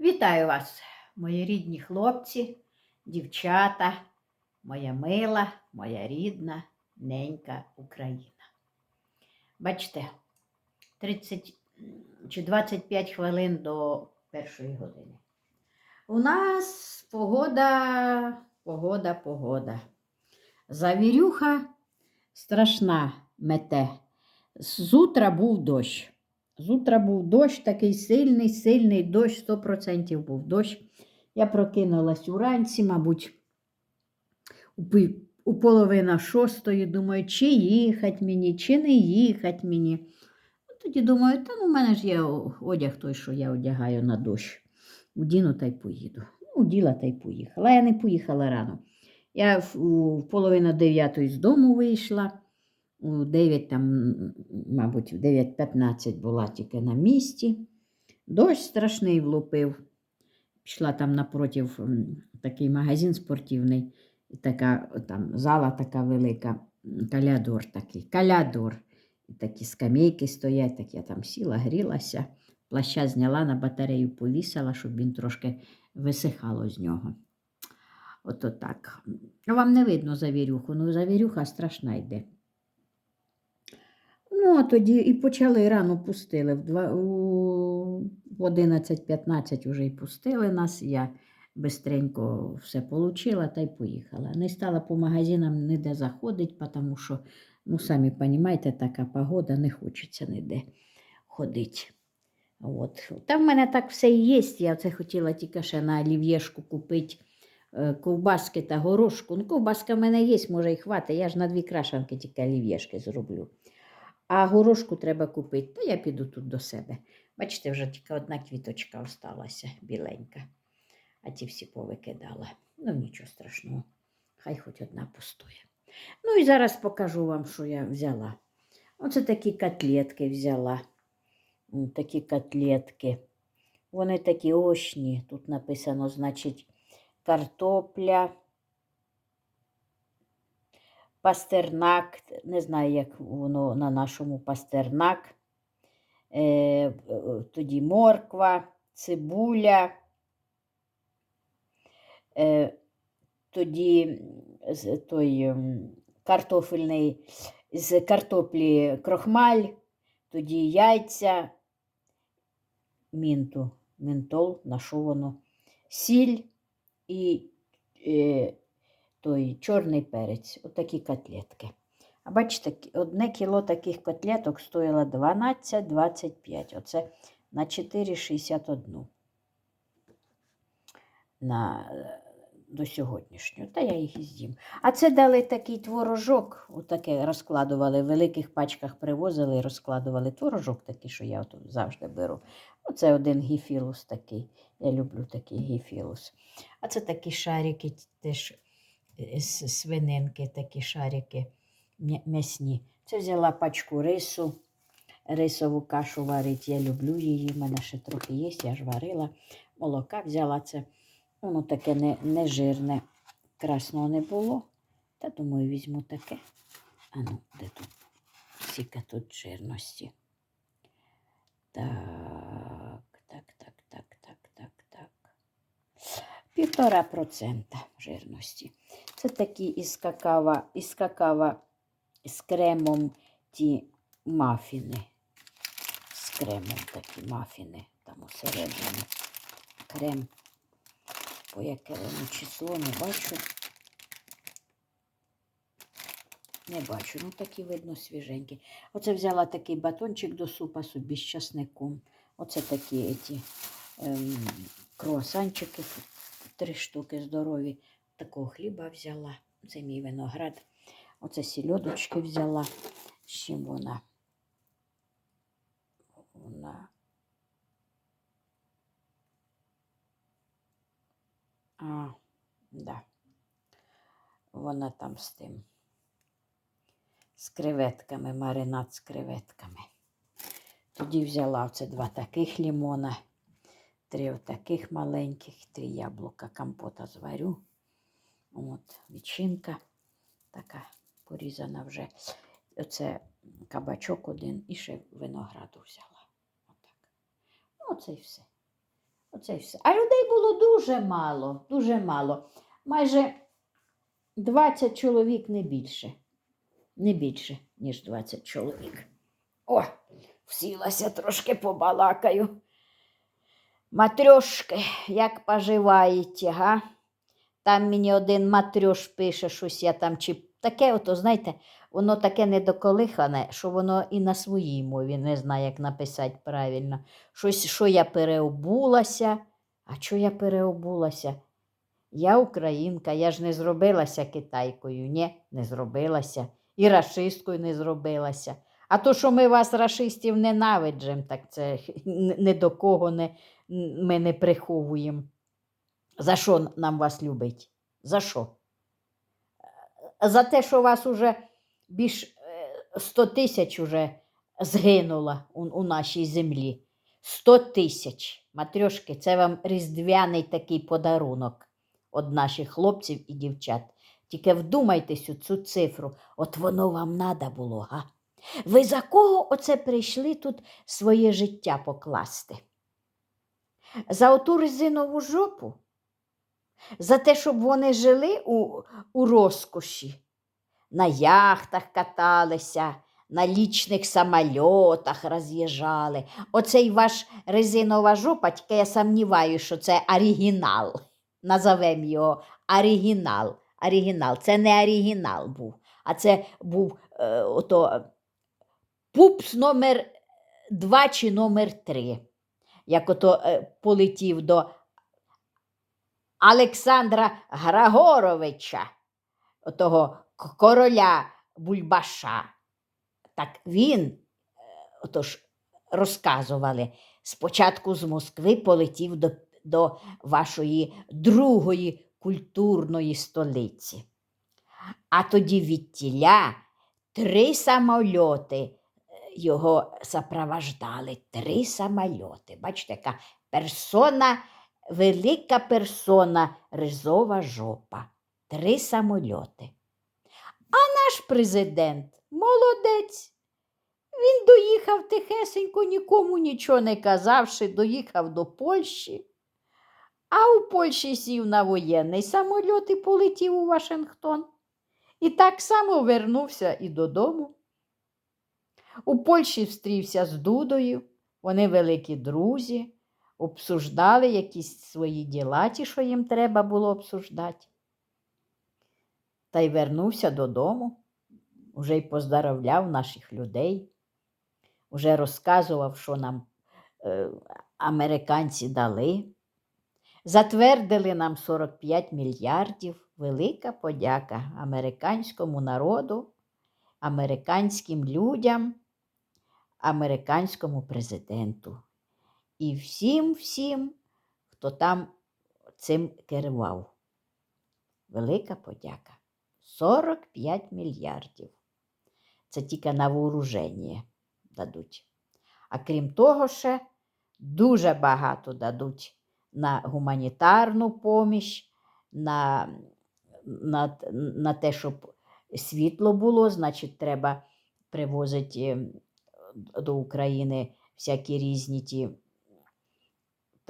Вітаю вас, мої рідні хлопці, дівчата, моя мила, моя рідна, ненька Україна. Бачите, 30 чи 25 хвилин до першої години. У нас погода, погода, погода. Завірюха страшна мете. З утра був дощ. З утра був дощ, такий сильний, сильний дощ, 100% був дощ. Я прокинулась уранці, мабуть, у, у половина шостої, думаю, чи їхать мені, чи не їхать мені. Ну, Тоді думаю, та ну, в мене ж є одяг той, що я одягаю на дощ. Удіну та й поїду. Ну, уділа та й поїхала. Я не поїхала рано. Я у, в половину дев'ятої з дому вийшла у 9, там, мабуть, в 9.15 була тільки на місці. Дощ страшний влупив. Пішла там напротив такий магазин спортивний, така там зала така велика, калядор такий, калядор. Такі скамейки стоять, так я там сіла, грілася, плаща зняла на батарею, повісила, щоб він трошки висихало з нього. Ото так. Вам не видно завірюху, ну завірюха страшна йде. Тоді і почали рано пустили. В, два, у, 11.15 вже і пустили нас. Я бистренько все получила та й поїхала. Не стала по магазинам ніде заходити, тому що, ну, самі розумієте, така погода, не хочеться ніде ходити. От. Там в мене так все і є. Я це хотіла тільки ще на олів'єшку купити е, ковбаски та горошку. Ну, ковбаска в мене є, може і хватить. Я ж на дві крашанки тільки олів'єшки зроблю. А горошку треба купити, то я піду тут до себе. Бачите, вже тільки одна квіточка осталася біленька, а ті всі повикидала. Ну, нічого страшного, хай хоч одна пустує. Ну і зараз покажу вам, що я взяла. Оце такі котлетки взяла. Такі котлетки. Вони такі очні. Тут написано, значить, картопля, пастернак, не знаю, як воно на нашому пастернак, е, тоді морква, цибуля, е, тоді той картофельний, з картоплі крохмаль, тоді яйця, мінту, ментол, на що воно, сіль і е, той чорний перець, отакі котлетки. А бачите, одне кіло таких котлеток стоїло 12,25. Оце на 4,61 на, е, до сьогоднішнього. Та я їх і з'їм. А це дали такий творожок, отаке розкладували, в великих пачках привозили і розкладували творожок такий, що я от завжди беру. Оце один гіфілус такий. Я люблю такий гіфілус. А це такі шарики теж з свининки, такі шарики м'ясні. Це взяла пачку рису, рисову кашу варить. Я люблю її. в мене ще трохи є, я ж варила. Молока взяла це. Воно таке не, не жирне. Красного не було. Та думаю, візьму таке. А ну, де тут? Скільки тут жирності. Так, так, так, так, так, так, так. Півтора процента жирності. Це такі із какава, із какава з кремом ті мафіни. З кремом такі мафіни. Там усередині. Крем. По яке воно число не бачу. Не бачу, ну такі видно свіженькі. Оце взяла такий батончик до супа собі з часником. Оце такі еті, ем, круасанчики, три штуки здорові. Такого хліба взяла. Це мій виноград. Оце сільодочки взяла. З чим вона? Вона. А, да. Вона там з тим. З креветками, маринад з креветками. Тоді взяла оце два таких лімона, три таких маленьких, три яблука компота зварю. От, відчинка така порізана вже. Оце кабачок один і ще винограду взяла. Отак. Ну, оце і все. Оце й все. А людей було дуже мало, дуже мало. Майже 20 чоловік не більше. Не більше, ніж 20 чоловік. О, всілася трошки побалакаю. Матрьошки, як поживаєте, га? Там мені один матрьош пише, щось я там чи таке, ото, знаєте, воно таке недоколихане, що воно і на своїй мові не знає, як написати правильно. Щось, що я переобулася. А що я переобулася? Я українка, я ж не зробилася китайкою. Ні, не зробилася. І рашисткою не зробилася. А то, що ми вас, рашистів, ненавиджимо, так це н- не до кого не, ми не приховуємо. За що нам вас любить? За що? Е, За те, що вас уже більш 100 тисяч уже згинуло у, у нашій землі. 100 тисяч. Матрьошки, це вам різдвяний такий подарунок від наших хлопців і дівчат. Тільки вдумайтесь у цю цифру. От воно вам надо було, га? Ви за кого оце прийшли тут своє життя покласти? За оту резинову жопу? За те, щоб вони жили у, у розкоші, на яхтах каталися, на лічних самольотах роз'їжджали. Оцей ваш резинова жопа, я сумніваюся, що це оригінал. Назовемо його оригінал. Оригінал. Це не оригінал був, а це був е, ото, пупс номер 2 чи номер 3. Як ото е, полетів до Олександра Грагоровича, отого короля Бульбаша. Так він, е, отож, розказували, спочатку з Москви полетів до, до вашої другої культурної столиці. А тоді від тіля три самольоти е, його сопровождали. Три самольоти. Бачите, яка персона, велика персона, ризова жопа. Три самольоти. А наш президент молодець. Він доїхав тихесенько, нікому нічого не казавши, доїхав до Польщі. А у Польщі сів на воєнний самольот і полетів у Вашингтон. І так само вернувся і додому. У Польщі встрівся з Дудою, вони великі друзі, обсуждали якісь свої діла, ті, що їм треба було обсуждати. Та й вернувся додому, уже й поздоровляв наших людей, уже розказував, що нам е, американці дали. Затвердили нам 45 мільярдів. Велика подяка американському народу, американським людям, американському президенту і всім, всім, хто там цим керував. Велика подяка. 45 мільярдів. Це тільки на вооруження дадуть. А крім того, ще дуже багато дадуть на гуманітарну поміч, на, на, на те, щоб світло було, значить, треба привозити до України всякі різні ті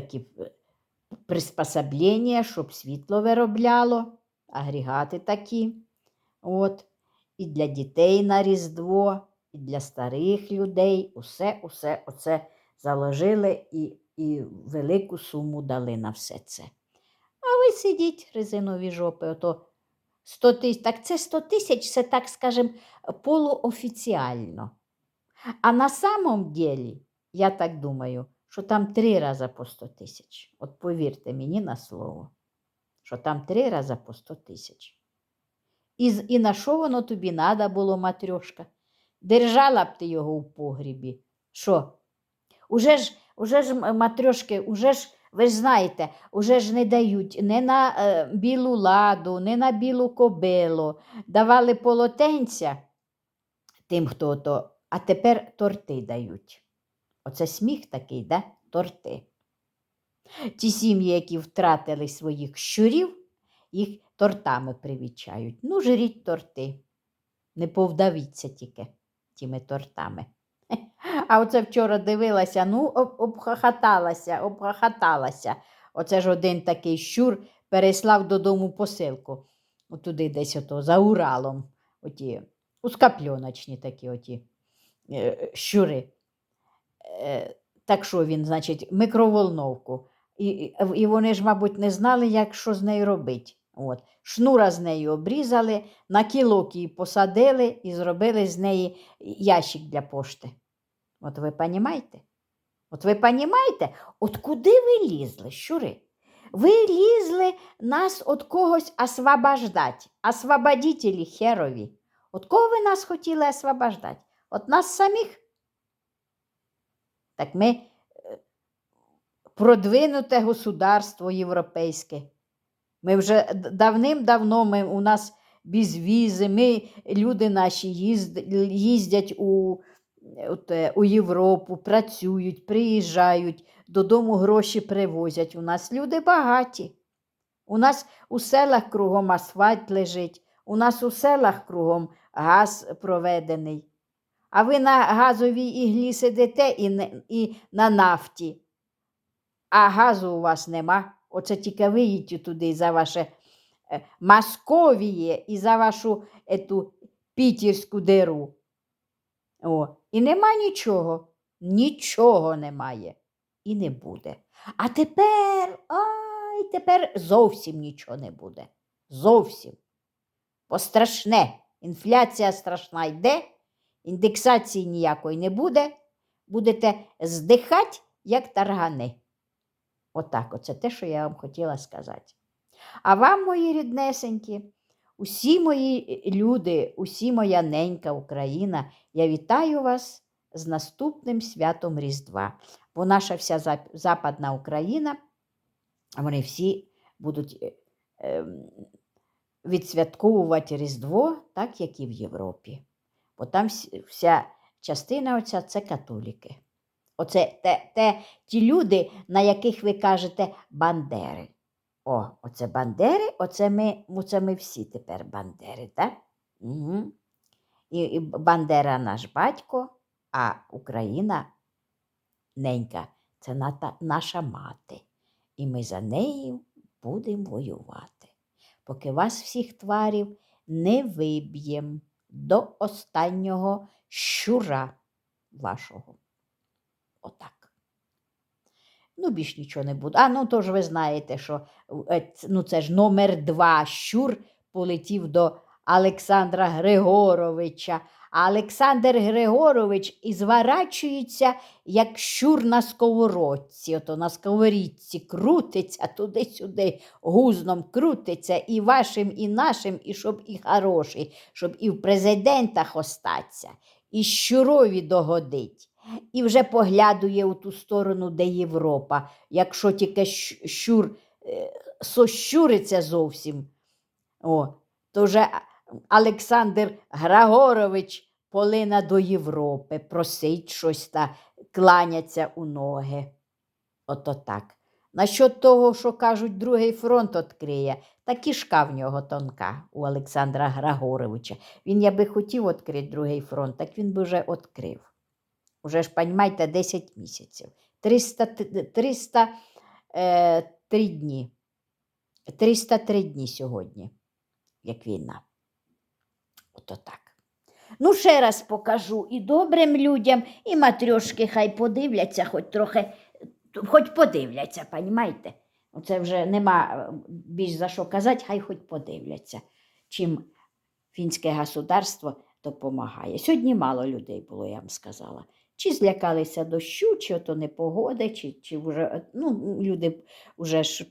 такі е, приспособлення, щоб світло виробляло, агрегати такі. От. І для дітей на Різдво, і для старих людей. Усе, усе оце заложили і, і велику суму дали на все це. А ви сидіть, резинові жопи, ото 100 тисяч. Так це 100 тисяч, це, так скажем, полуофіціально. А на самом деле, я так думаю, що там три рази по 100 тисяч. От повірте мені на слово, що там три рази по 100 тисяч. І, і на що воно тобі надо було, матрьошка? Держала б ти його в погрібі. Що? Уже ж, уже ж матрьошки, уже ж, ви ж знаєте, уже ж не дають не на е, білу ладу, не на білу кобилу. Давали полотенця тим, хто то, а тепер торти дають. Оце сміх такий, да? Торти. Ті сім'ї, які втратили своїх щурів, їх тортами привічають. Ну, жріть торти. Не повдавіться тільки тими тортами. А оце вчора дивилася, ну, об- обхахаталася, обхахаталася. Оце ж один такий щур переслав додому посилку. Отуди десь ото, за Уралом. Оті, ускапльоночні такі оті е, щури. Е, Так що він, значить, микроволновку. І, і, вони ж, мабуть, не знали, як що з нею робити. От. Шнура з нею обрізали, на кілок її посадили і зробили з неї ящик для пошти. От ви розумієте? От ви розумієте, от куди ви лізли, щури? Ви лізли нас від когось освобождати, освободителі херові. От кого ви нас хотіли освобождати? От нас самих? Так ми е, продвинуте государство європейське. Ми вже давним-давно ми, у нас без візи, ми, люди наші їзд, їздять у, е, у Європу, працюють, приїжджають, додому гроші привозять. У нас люди багаті. У нас у селах кругом асфальт лежить, у нас у селах кругом газ проведений. А ви на газовій іглі сидите і, і на нафті, а газу у вас нема. Оце тільки виїдьте туди за ваше е, Московіє і за вашу ету, пітерську диру. О, і нема нічого, нічого немає і не буде. А тепер, ай, тепер зовсім нічого не буде. Зовсім. Бо страшне. Інфляція страшна йде, індексації ніякої не буде. Будете здихати, як таргани. Отак, оце те, що я вам хотіла сказати. А вам, мої ріднесенькі, усі мої люди, усі моя ненька Україна, я вітаю вас з наступним святом Різдва. Бо наша вся Западна Україна, вони всі будуть е, ем, відсвятковувати Різдво, так як і в Європі. Бо там вся частина оця це католіки. Оце те, те, ті люди, на яких ви кажете бандери. О, оце бандери, оце ми, оце ми всі тепер бандери, так? Угу. І, і Бандера наш батько, а Україна ненька це ната- наша мати. І ми за нею будемо воювати, поки вас всіх тварів не виб'єм до останнього щура вашого. Отак. Ну, більш нічого не буде. А ну то ж ви знаєте, що е, ну, це ж номер два щур полетів до Олександра Григоровича. А Олександр Григорович і зворачується, як щур на сковородці. Ото на сковорідці крутиться туди-сюди, гузном крутиться і вашим, і нашим, і щоб і хороший, щоб і в президентах остаться, і щурові догодить. І вже поглядує у ту сторону, де Європа. Якщо тільки щур е, сощуриться зовсім, о, то вже Олександр Григорович полина до Європи, просить щось та кланяться у ноги. Ото так. Насчет того, що кажуть, другий фронт відкриє, та кішка в нього тонка у Олександра Григоровича. Він я би хотів відкрити другий фронт, так він би вже відкрив. Уже ж, понімаєте, 10 місяців. 300, т- 303 дні. 303 дні сьогодні, як війна. Ото так. Ну, ще раз покажу і добрим людям, і матрьошки хай подивляться, хоч трохи, хоч подивляться, понімаєте? Оце вже нема е, більш за що казати, хай хоч подивляться, чим фінське государство допомагає. Сьогодні мало людей було, я вам сказала. Чи злякалися дощу, чи ото непогоди, чи, чи вже, ну, люди вже ж,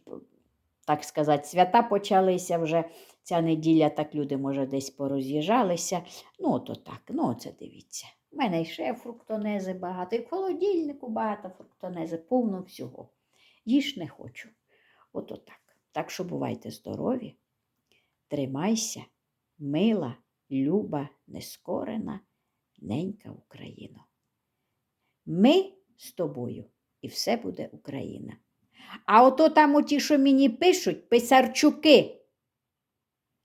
так сказати, свята почалися вже. Ця неділя так люди, може, десь пороз'їжджалися. Ну, ото так, ну, оце дивіться. У мене ще фруктонези багато, і в холодильнику багато фруктонези, повно всього. Їж не хочу. Ото так. Так що бувайте здорові, тримайся, мила, люба, нескорена, ненька Україна. Ми з тобою, і все буде Україна. А ото там оті, що мені пишуть, писарчуки.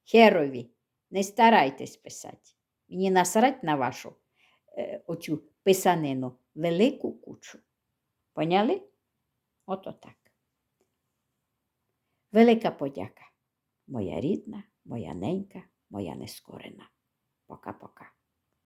Херові, не старайтесь писати. Мені насрать на вашу е, оцю писанину велику кучу. Поняли? Ото так. Велика подяка, моя рідна, моя ненька, моя нескорена. Пока-пока.